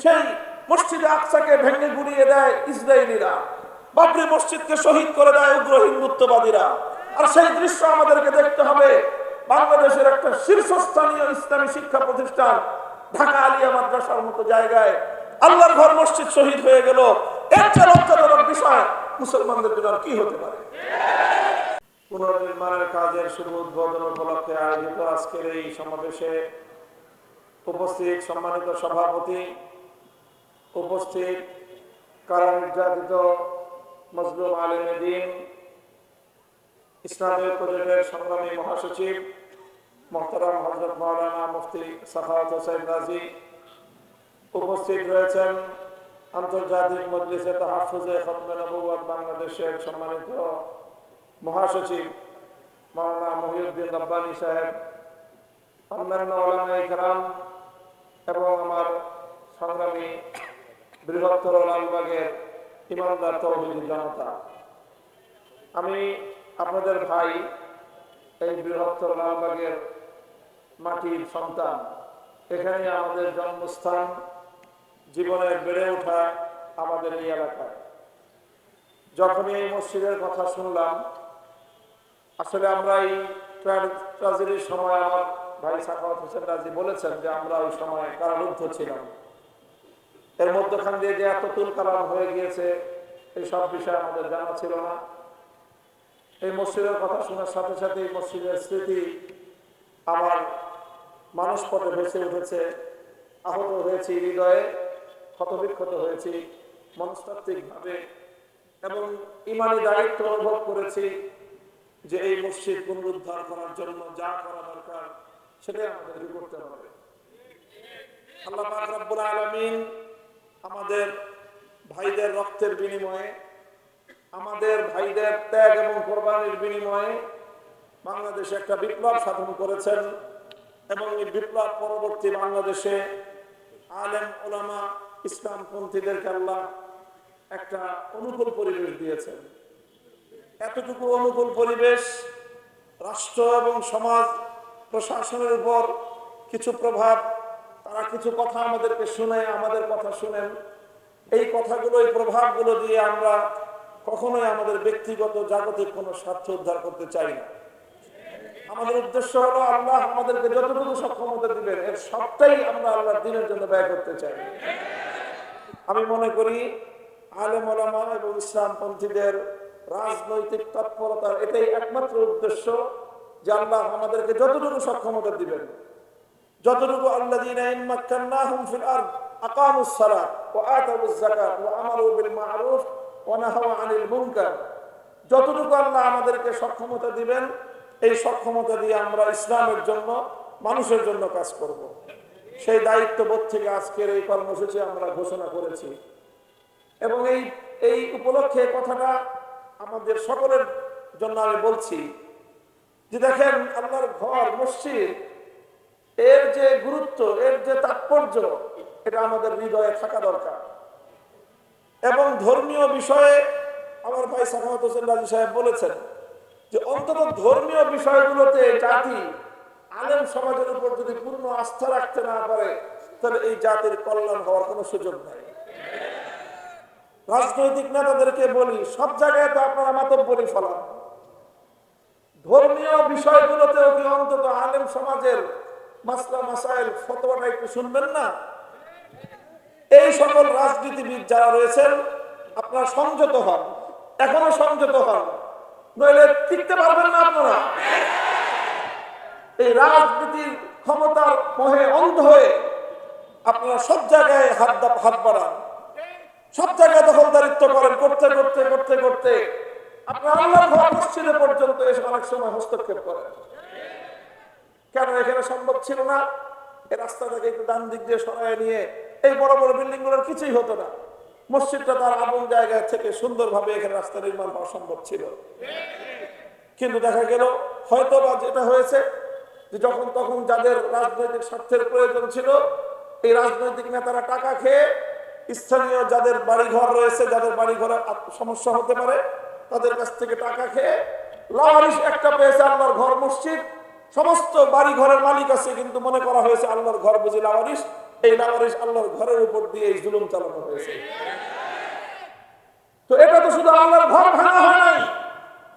সেই মসজিদে আকসাকে ভেঙে গুড়িয়ে দেয় ইসরায়েলিরা। বাবরি মসজিদকে শহীদ করে দেয় উগ্র হিন্দুত্ববাদীরা। আর সেই দৃশ্য আমাদেরকে দেখতে হবে। বাংলাদেশের একটা শীর্ষস্থানীয় ইসলামী শিক্ষা প্রতিষ্ঠান ঢাকা আলিয়া মাদ্রাসার মতো জায়গায়। আল্লাহর ঘর মসজিদ শহীদ হয়ে গেল। এর চেয়ে লজ্জাজনক বিষয়, মুসলমানদের জন্য কি হতে পারে? পুনর্নির্মাণের কাজের শুভ উদ্বোধন উপলক্ষে আয়োজিত আজকের এই সমাবেশে উপস্থিত সম্মানিত সভাপতি উপস্থিত কারণ নির্যাতিত মজলুম আলম দিন ইসলামী ঐক্যজোটের সংগ্রামী মহাসচিব মোহতারাম হজরত মৌলানা মুফতি সাখাওয়াত হোসেন রাজি উপস্থিত রয়েছেন আন্তর্জাতিক মজলিসে তাহাফুজে খতমে নবুয়াত বাংলাদেশের সম্মানিত মহাসচিব মৌলানা মহিউদ্দিন রব্বানী সাহেব, অন্যান্য ওলামা ইকরাম এবং আমার সংগ্রামী বৃহত্তর লালবাগের ইমানদার তহবিল জনতা। আমি আপনাদের ভাই, এই বৃহত্তর লালবাগের মাটির সন্তান। এখানে আমাদের জন্মস্থান, জীবনের বেড়ে ওঠা আমাদের এই এলাকায়। যখনই এই মসজিদের কথা শুনলাম, আসলে আমরা এই ট্রাজেডির সময় আমার ভাই সাখাওয়াত হোসেন রাজি বলেছেন যে আমরা ওই সময় কারারুদ্ধ ছিলাম। এর মধ্যখান দিয়ে যে এত তুল কালাম হয়ে গিয়েছে, এই সব বিষয় আমাদের জানা ছিল না। এই মসজিদের কথা শোনার সাথে সাথে এই মসজিদের স্মৃতি আমার মানুষ পথে ভেসে উঠেছে। আহত হয়েছি হৃদয়ে, ক্ষতবিক্ষত হয়েছি মনস্তাত্ত্বিকভাবে এবং ইমানি দায়িত্ব অনুভব করেছি যে এই মসজিদ পুনরুদ্ধার করার জন্য যা করা দরকার, সেটাই আমাদের করতে হবে। আল্লাহ রব্বুল আলামিন আমাদের ভাইদের রক্তের বিনিময়ে, আমাদের ভাইদের ত্যাগ এবং কোরবানির বিনিময়ে বাংলাদেশে একটা বিপ্লব সাধন করেছেন এবং এই বিপ্লব পরবর্তী বাংলাদেশে আলেম, ওলামা, ইসলামপন্থীদেরকে আল্লাহ একটা অনুকূল পরিবেশ দিয়েছেন। এতটুকু অনুকূল পরিবেশ রাষ্ট্র এবং সমাজ প্রশাসনের উপর কিছু প্রভাব তারা কিছু কথা আমাদেরকে শুনে আমাদের কথা শুনেন। এই কথাগুলো, এই প্রভাবগুলো দিয়ে আমরা কখনোই আমাদের ব্যক্তিগত, জাগতিক কোনো স্বার্থ উদ্ধার করতে চাই না। আমাদের উদ্দেশ্য হলো আল্লাহ আমাদেরকে যতটুকু সক্ষমতা দিবেন, এর সবটাই আমরা আল্লাহর দিনের জন্য ব্যয় করতে চাই। আমি মনে করি আলেম ওলামা এবং ইসলামপন্থীদের রাজনৈতিক তৎপরতার এটাই একমাত্র উদ্দেশ্য যে আল্লাহ আমাদেরকে যতটুকু সক্ষমতা দিবেন যতটুকু আল্লাহ ফিল আরদ আকামুস সালাত ওয়া আতাউজ যাকাত ওয়া আমারু বিল মা'রুফ ওয়া নাহাউ আনিল মুনকার যতটুকু আল্লাহ আমাদেরকে সক্ষমতা দিবেন, এই সক্ষমতা দিয়ে আমরা ইসলামের জন্য, মানুষের জন্য কাজ করব। সেই দায়িত্ববোধ থেকে আজকের এই কর্মসূচি আমরা ঘোষণা করেছি এবং এই এই উপলক্ষে কথাটা আমাদের সকলের জন্য আমি বলছি যে দেখেন, আল্লাহর ঘর, মসজিদ এর যে গুরুত্ব, এর যে তাৎপর্য, এটা আমাদের হৃদয়ে থাকা দরকার। এবং ধর্মীয় বিষয়ে আমার ভাই সাখাওয়াত হোসেন রাজু সাহেব বলেছেন যে অন্তত ধর্মীয় বিষয়গুলোতে জাতি, আলেম সমাজের উপর যদি পূর্ণ আস্থা রাখতে না পারে, তাহলে এই জাতির কল্যাণ হওয়ার কোনো সুযোগ নাই। রাজনৈতিক নেতাদেরকে বলি, সব জায়গায় তো আপনারা মাতব্বরি ফলান। ধর্মীয় বিষয়গুলোতেও কি অন্তত আলেম সমাজের মাসলা মাসাইল ফতোয়াটা একটু শুনবেন না? এই সকল রাজনীতিবিদ যারা রয়েছেন, আপনারা সংযত হন, এখনও সংযত হন। নইলে টিকতে পারবেন না আপনারা। এই রাজনীতির ক্ষমতার মহে অন্ধ হয়ে আপনারা সব জায়গায় হাত হাত বাড়ান। সব জায়গায় দখলদারিত্ব করেন, করতে করতে করতে করতে। আপনার আল্লাহ মসজিদে পর্যন্ত এসে অনেক সময় হস্তক্ষেপ করেন। কেন এখানে সম্ভব ছিল না? এই রাস্তাটাকে একটু ডান দিক দিয়ে সরাই নিয়ে এই বড় বড় বিল্ডিংগুলোর কিছুই হতো না। মসজিদটা তার আপন জায়গায় থেকে সুন্দরভাবে এখানে রাস্তা নির্মাণ হওয়া সম্ভব ছিল। কিন্তু দেখা গেল হয়তো বা যেটা হয়েছে যে যখন তখন যাদের রাজনৈতিক স্বার্থের প্রয়োজন ছিল, এই রাজনৈতিক নেতারা টাকা খেয়ে স্থানীয় যাদের বাড়িঘর রয়েছে, যাদের বাড়িঘরে সমস্যা হতে পারে, তাদের কাছ থেকে টাকা খেয়ে লাওয়ারিশ একটা পেয়েছে আল্লাহর ঘর মসজিদ। সমস্ত বাড়ি ঘরের মালিক আছে, কিন্তু মনে করা হয়েছে আল্লাহর ঘর বুঝি লাওয়ারিশ এই লাওয়ারিস আল্লাহর ঘরের উপর দিয়ে এই জুলুম চালানো হয়েছে। তো এটা তো শুধু আল্লাহর ঘর ভাঙা হয় নাই,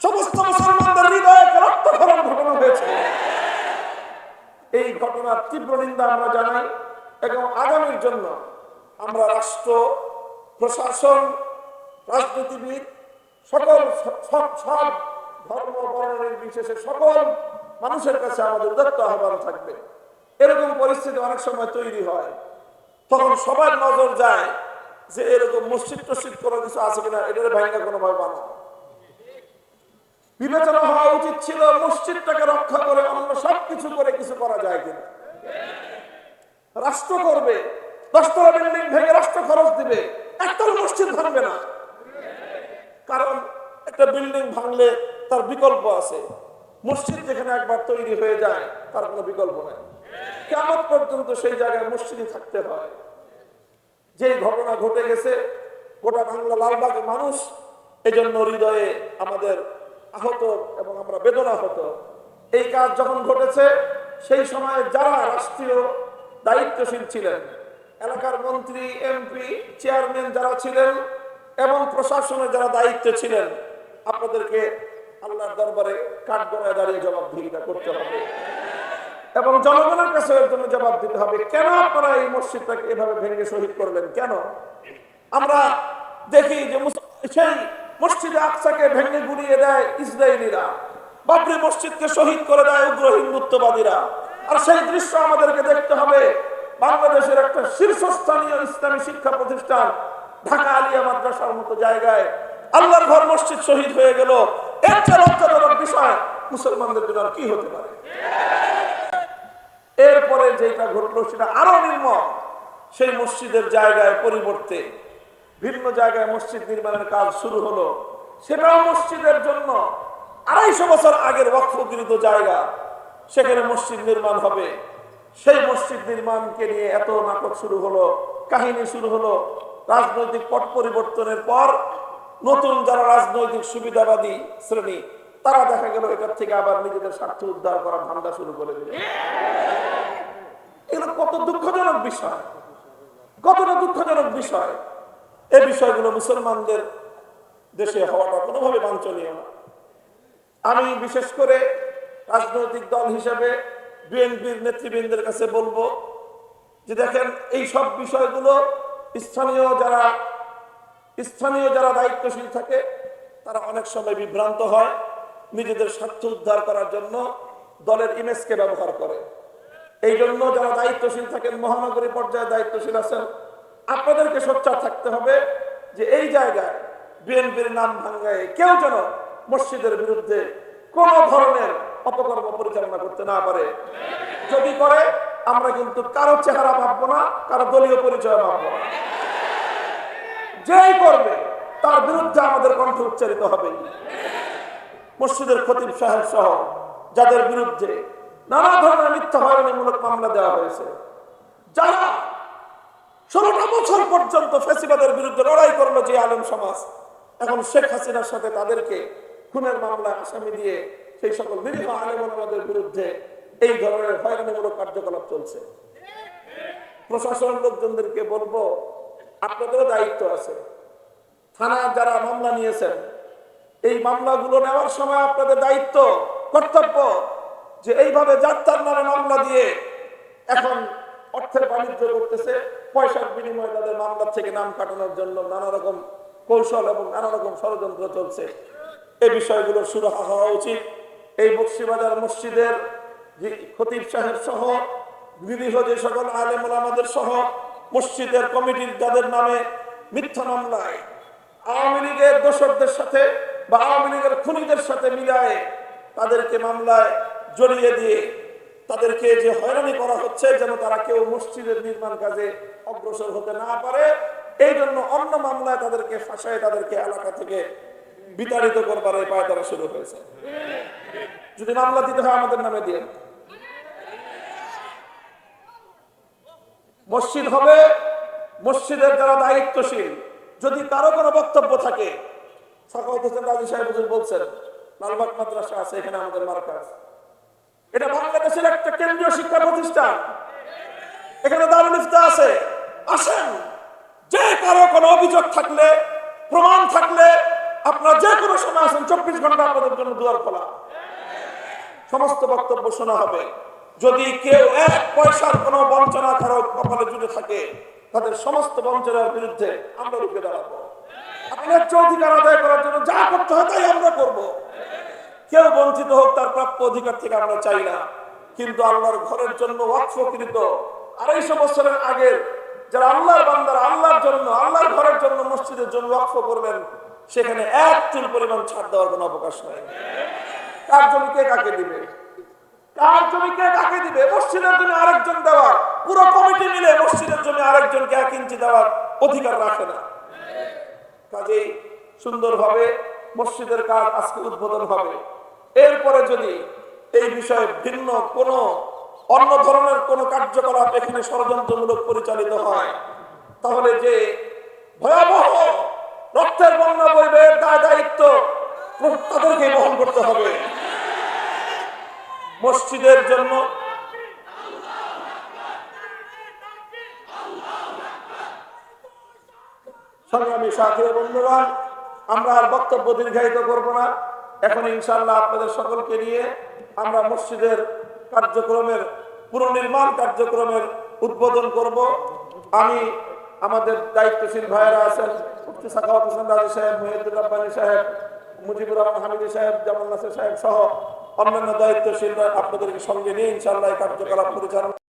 সমস্ত মুসলমানদের হৃদয়ে রক্তক্ষরণ ঘটানো হয়েছে। এই ঘটনার তীব্র নিন্দা আমরা জানাই, এবং আগামীর জন্য আমরা রাষ্ট্র, প্রশাসন, রাজনীতিবিদ, সকল সব ধর্ম, বর্ণের বিশেষে সকল মানুষের কাছে আমাদের উদাত্ত আহ্বান থাকবে। এরকম পরিস্থিতি অনেক সময় তৈরি হয়। তখন সবার নজর যায় যে এরকম মসজিদ টসিদ কোনো কিছু আছে কিনা, এটার কোনো ভাবে বানানো বিবেচনা হওয়া উচিত ছিল মসজিদটাকে রক্ষা করে অন্য সবকিছু করে কিছু করা যায় কিনা। রাষ্ট্র করবে, দশতলা বিল্ডিং ভেঙে রাষ্ট্র খরচ দিবে একতলা মসজিদ ভাঙবে না। কারণ একটা বিল্ডিং ভাঙলে তার বিকল্প আছে। মসজিদ যেখানে একবার তৈরি হয়ে যায়, তার কোনো বিকল্প নেই। কেমন পর্যন্ত সেই জায়গায় মসজিদই থাকতে হয়। যে ঘটনা ঘটে গেছে, গোটা বাংলা লালবাগ মানুষ এজন্য হৃদয়ে আমাদের আহত এবং আমরা বেদনা হতো এই কাজ যখন ঘটেছে, সেই সময়ে যারা রাষ্ট্রীয় দায়িত্বশীল ছিলেন, এলাকার মন্ত্রী, এমপি, চেয়ারম্যান যারা ছিলেন এবং প্রশাসনের যারা দায়িত্বে ছিলেন, আপনাদেরকে আল্লাহর দরবারে কাঠগড়ায় দাঁড়িয়ে জবাবদিহিতা করতে হবে। এবং জনগণের কাছে এর জন্য জবাব দিতে হবে, কেন আপনারা এই মসজিদটাকে এভাবে ভেঙে শহীদ করলেন? কেন? আমরা দেখি যে সেই মসজিদে আকসাকে ভেঙে গুড়িয়ে দেয় ইসরায়েলিরা, বাবরি মসজিদকে শহীদ করে দেয় উগ্র হিন্দুত্ববাদীরা। আর সেই দৃশ্য আমাদেরকে দেখতে হবে, বাংলাদেশের একটা শীর্ষস্থানীয় ইসলামী শিক্ষা প্রতিষ্ঠান ঢাকা আলিয়া মাদ্রাসার মতো জায়গায়। আল্লাহর ঘর মসজিদ শহীদ হয়ে গেল এর চেয়ে লজ্জাজনক বিষয়, মুসলমানদের জন্য কি হতে পারে? এরপরে যেটা ঘটলো সেটা আরও নির্মম। সেই মসজিদের জায়গায় পরিবর্তে ভিন্ন জায়গায় মসজিদ নির্মাণের কাজ শুরু হলো। সেটাও মসজিদের জন্য আড়াইশো বছর আগের ওয়াকফকৃত জায়গা। সেখানে মসজিদ নির্মাণ হবে। সেই মসজিদ নির্মাণকে নিয়ে এত নাটক শুরু হলো, কাহিনী শুরু হলো। রাজনৈতিক পট পরিবর্তনের পর নতুন যারা রাজনৈতিক সুবিধাবাদী শ্রেণি, তারা দেখা গেল এটার থেকে আবার নিজেদের স্বার্থ উদ্ধার করার ধান্দা শুরু করে দিল। এগুলো কত দুঃখজনক বিষয়। কতটা দুঃখজনক বিষয়। এই বিষয়গুলো মুসলমানদের দেশে হওয়াটা কোনোভাবে বাঞ্ছনীয় না। আমি বিশেষ করে রাজনৈতিক দল হিসেবে বিএনপির নেতৃবৃন্দের কাছে বলব যে দেখেন, এই সব বিষয়গুলো স্থানীয় যারা স্থানীয় যারা দায়িত্বশীল থাকে, তারা অনেক সময় বিভ্রান্ত হয় নিজেদের স্বার্থ উদ্ধার করার জন্য দলের ইমেজকে ব্যবহার করে। এই জন্য যারা দায়িত্বশীল থাকেন, মহানগরী পর্যায়ে দায়িত্বশীল আছেন, আপনাদেরকে সোচ্চার থাকতে হবে যে এই জায়গায় বিএনপির নাম ভাঙ্গায় কেউ যেন মসজিদের বিরুদ্ধে কোন ধরনের অপকর্ম পরিচালনা করতে না পারে। যদি করে, আমরা কিন্তু কারও চেহারা ভাববো না, কারও দলীয় পরিচয় ভাববো না। যেই করবে, তার বিরুদ্ধে আমাদের কণ্ঠ উচ্চারিত হবে। মসজিদের খতিব সাহেব সহ যাদের বিরুদ্ধে নানা ধরনের মিথ্যা হয়রানিমূলক মামলা দেওয়া হয়েছে, যারা ষোলোটা বছর পর্যন্ত ফেসিবাদের বিরুদ্ধে লড়াই করল যে আলম সমাজ, এখন শেখ হাসিনার সাথে তাদেরকে খুনের মামলায় আসামি দিয়ে সেই সকল বিভিন্ন আলেম আমাদের বিরুদ্ধে এই ধরনের হয়রানিমূলক কার্যকলাপ চলছে। প্রশাসনের লোকজনদেরকে বলব আপনাদেরও দায়িত্ব আছে। থানায় যারা মামলা নিয়েছেন, এই মামলাগুলো নেওয়ার সময় আপনাদের দায়িত্ব, কর্তব্য যে এইভাবে যাত্রার নামে মামলা দিয়ে এখন অর্থের বাণিজ্য করতেছে, পয়সার বিনিময়ে তাদের মামলা থেকে নাম কাটানোর জন্য নানা রকম কৌশল এবং নানা রকম ষড়যন্ত্র চলছে। এই বিষয়গুলো শুরু হওয়া উচিত। এই বক্সিবাজার মসজিদের খতিব সাহেব সহ নিরীহ যে সকল আলেমুল আমাদের সহ মসজিদের কমিটির যাদের নামে মিথ্যা মামলায় আওয়ামী লীগের দোষকদের সাথে বা আওয়ামী লীগের খুনিদের সাথে মিলায় তাদেরকে মামলায় জড়িয়ে দিয়ে তাদেরকে যে হয়রানি করা হচ্ছে যেন তারা কেউ মসজিদের নির্মাণ কাজে অগ্রসর হতে না পারে, এই জন্য অন্য মামলায় তাদেরকে ফাঁসায় তাদেরকে এলাকা থেকে বিতাড়িত করবার এই পায় তারা শুরু হয়েছে। যদি মামলা দিতে হয় আমাদের নামে দিয়ে। মসজিদ হবে, মসজিদের যারা দায়িত্বশীল, যদি কারও কোনো বক্তব্য থাকে সাকাউত হোসেন রাজি সাহেব বলছেন, লালবাগ মাদ্রাসা আছে, এখানে আমাদের মার্কাজ। এটা বাংলাদেশের একটা কেন্দ্রীয় শিক্ষা প্রতিষ্ঠান। এখানে দারুল ইফতা আছে। আসেন, যে কারও কোনো অভিযোগ থাকলে, প্রমাণ থাকলে, আপনারা যে কোনো সময় আসেন, চব্বিশ ঘণ্টা আপনাদের জন্য দুয়ার খোলা। সমস্ত বক্তব্য শোনা হবে। যদি কেউ এক পয়সার কোনো বঞ্চনা কারও কপালে জুড়ে থাকে, তাদের সমস্ত বঞ্চনার বিরুদ্ধে আমরা রুখে দাঁড়াবো। আপনার আদায় করার জন্য যা করতে হয় তাই আমরা কেউ বঞ্চিত হোক, তার প্রাপ্য অধিকার থেকে আমরা চাই না। কিন্তু আল্লাহর ঘরের জন্য আড়াইশো বছরের আগে যারা আল্লাহর বান্দার আল্লাহর জন্য, আল্লাহর ঘরের জন্য মসজিদের জন্য ওয়াকফ করবেন, সেখানে এক চুল পরিমাণ ছাড় দেওয়ার কোনো অবকাশ নাই। কার জন্য কে কাকে দিবে? কার জমি কে কাকে দিবে? মসজিদের জন্য আরেকজন দেওয়া পুরো কমিটি মিলে মসজিদের জন্য আরেকজনকে এক ইঞ্চি দেওয়ার অধিকার রাখে না। কাজেই সুন্দরভাবে মসজিদের কাজ আজকে উদ্বোধন হবে। এরপরে যদি এই বিষয়ে ভিন্ন কোন, অন্য ধরনের কোন কার্যকলাপ এখানে ষড়যন্ত্রমূলক পরিচালিত হয়, তাহলে যে ভয়াবহ রক্তের বন্যা বইবে দায় দায়িত্ব তাদেরকে বহন করতে হবে। মসজিদের জন্য সংগ্রামী সাথী বন্ধুগণ, আমরা আর বক্তব্য দীর্ঘায়িত করব না। এখন ইনশাল্লাহ আপনাদের সকলকে নিয়ে আমরা মসজিদের কার্যক্রমের পুনর্নির্মাণ কার্যক্রমের উদ্বোধন করব। আমি আমাদের দায়িত্বশীল ভাইয়েরা আছেন, মুফতি সাহেব মহিউদ্দিন রব্বানী সাহেব, মুজিবুর রহমান হামিদি সাহেব, জামাল নাসির সাহেব সহ অন্যান্য দায়িত্বশীলরা আপনাদেরকে সঙ্গে নিয়ে ইনশাল্লাহ কার্যকলাপ পরিচালনা